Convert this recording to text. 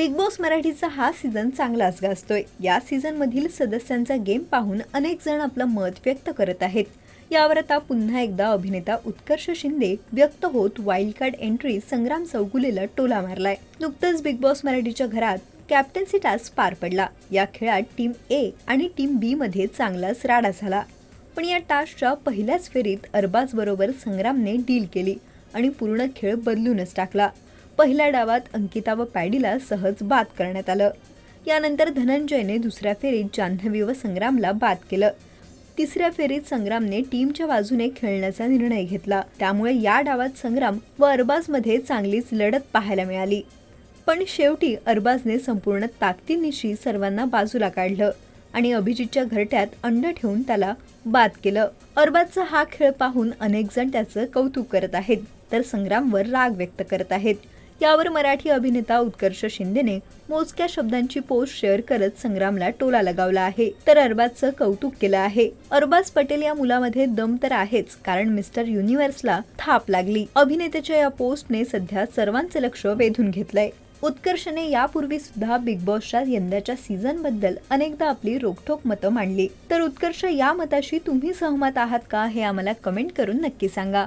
Big boss मराठीचा हा season चांगलाच गाजतोय या सीझनमधील सदस्यांचा गेम पाहून अनेक जण आपलं मत व्यक्त करत आहेत. यावर आता पुन्हा एकदा अभिनेता उत्कर्ष शिंदे व्यक्त होत वाईल्ड कार्ड एंट्री संग्राम चौगुलेला टोला मारलाय. नुकतंच बिग बॉस मराठीच्या घरात कॅप्टन्सी टास्क पार पडला. या खेळात टीम ए आणि टीम बी मध्ये चांगलाच राडा झाला. पण या टास्कच्या पहिल्याच फेरीत अरबाज बरोबर संग्रामने डील केली आणि पूर्ण खेळ बदलूनच टाकला. पहिल्या डावात अंकिता व पॅडीला सहज बाद करण्यात आलं. यानंतर धनंजयने दुसऱ्या फेरीत जान्हवी व संग्रामला बाद केलं. तिसऱ्या फेरीत संग्रामने टीमच्या बाजूने खेळण्याचा निर्णय घेतला. त्यामुळे या डावात संग्राम व अरबाजमध्ये चांगलीच लढत पाहायला मिळाली. पण शेवटी अरबाजने संपूर्ण ताकदीनिशी सर्वांना बाजूला काढलं आणि अभिजितच्या घरट्यात अंड ठेवून त्याला बाद केलं. अरबाजचा हा खेळ पाहून अनेक जण त्याचं कौतुक करत आहेत तर संग्रामवर राग व्यक्त करत आहेत. यावर मराठी अभिनेता उत्कर्ष शिंदेने मोजक्या शब्दांची पोस्ट शेअर करत संग्रामला टोला लगावला आहे. तर अरबाजचं कौतुक केलं आहे. अरबाज पटेल या मुलामध्ये दम तर आहेच कारण मिस्टर युनिव्हर्सला थाप लागली. अभिनेत्याच्या या पोस्टने सध्या सर्वांचे लक्ष वेधून घेतलंय. उत्कर्षने यापूर्वी सुद्धा बिग बॉसच्या यंदाच्या सीझनबद्दल अनेकदा आपली रोखोक मतं मांडली. तर उत्कर्ष या मताशी तुम्ही सहमत आहात का हे आम्हाला कमेंट करून नक्की सांगा.